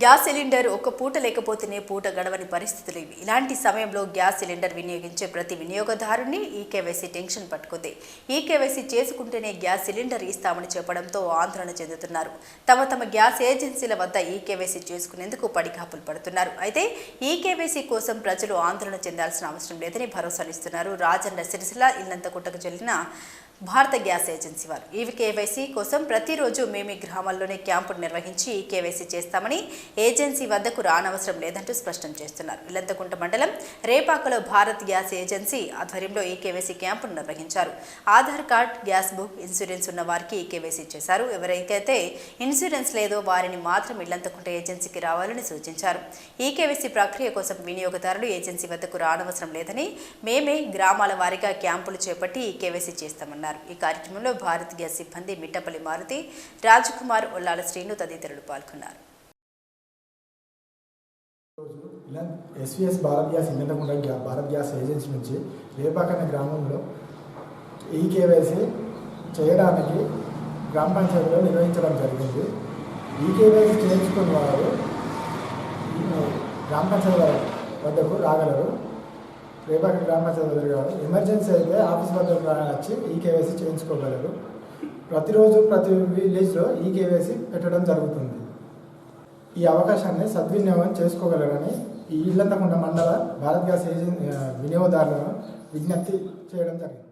Gas cylinder ఒక పూట లేకపోతేనే పూట గడవని పరిస్థితులు ఇవి. ఇలాంటి సమయంలో గ్యాస్ సిలిండర్ వినియోగించే ప్రతి వినియోగదారుని ఈ కేవైసీ టెన్షన్ పట్టుకుంది. ఈ కేవైసీ చేసుకుంటేనే గ్యాస్ సిలిండర్ ఇస్తామని చెప్పడంతో ఆందోళన చెందుతున్నారు. తమ తమ గ్యాస్ ఏజెన్సీల వద్ద ఈ కేవైసీ చేసుకునేందుకు పడికాపులు పడుతున్నారు. అయితే ఈ కేవైసీ కోసం ప్రజలు ఆందోళన చెందాల్సిన అవసరం లేదని భరోసానిస్తున్నారు రాజన్న సిరిసిల్ల ఇల్లంతకుంటకు చెల్లిన భారత గ్యాస్ ఏజెన్సీ వారు. ఈ కేవైసీ కోసం ప్రతిరోజు మేము ఈ గ్రామాల్లోనే క్యాంపులు నిర్వహించి ఈ కేవైసీ చేస్తామని ఏజెన్సీ వద్దకు రానవసరం లేదంటూ స్పష్టం చేస్తున్నారు. ఇల్లంతకుంట మండలం రేపాకలో భారత్ గ్యాస్ ఏజెన్సీ ఆధ్వర్యంలో ఈ కేవైసీ క్యాంపును నిర్వహించారు. Aadhaar card gas book insurance ఉన్న వారికి ఈ కేవైసీ చేశారు. ఎవరికైతే ఇన్సూరెన్స్ లేదో వారిని మాత్రం ఇల్లంతకుంట ఏజెన్సీకి రావాలని సూచించారు. ఈ కేవైసీ ప్రక్రియ కోసం వినియోగదారులు ఏజెన్సీ వద్దకు రానవసరం లేదని మేమే గ్రామాల వారీగా క్యాంపులు చేపట్టి ఈ కేవైసీ చేస్తామన్నారు. ఈ కార్యక్రమంలో భారత్ గ్యాస్ సిబ్బంది మిట్టపల్లి మారుతి రాజకుమార్ ఒల్లాల శ్రీను తదితరులు పాల్గొన్నారు. రోజు ఇలా ఎస్విఎస్ భారత్ గ్యాస్ ఇంధనకుండా గ్యా భారత్ గ్యాస్ ఏజెన్సీ నుంచి రేపాక్ అనే గ్రామంలో ఈ కేవైసీ చేయడానికి గ్రామ పంచాయతీలో నిర్వహించడం జరిగింది. ఈ కేవైసీ చేయించుకున్న వారు గ్రామ పంచాయతీ వద్దకు రాగలరు. రేపాక గ్రామ పంచాయతీ వద్దకు రాగలరు. ఎమర్జెన్సీ అయితే ఆఫీస్ వద్దకు వచ్చి ఈ కేవైసీ చేయించుకోగలరు. ప్రతిరోజు ప్రతి విలేజ్లో ఈ కేవైసీ పెట్టడం జరుగుతుంది. ఈ అవకాశాన్ని సద్వినియోగం చేసుకోగలరని ఈ ఇల్లంతకుంట మండల భారత్ గ్యాస్ ఏజెన్ వినియోగదారులను విజ్ఞప్తి చేయడం జరిగింది.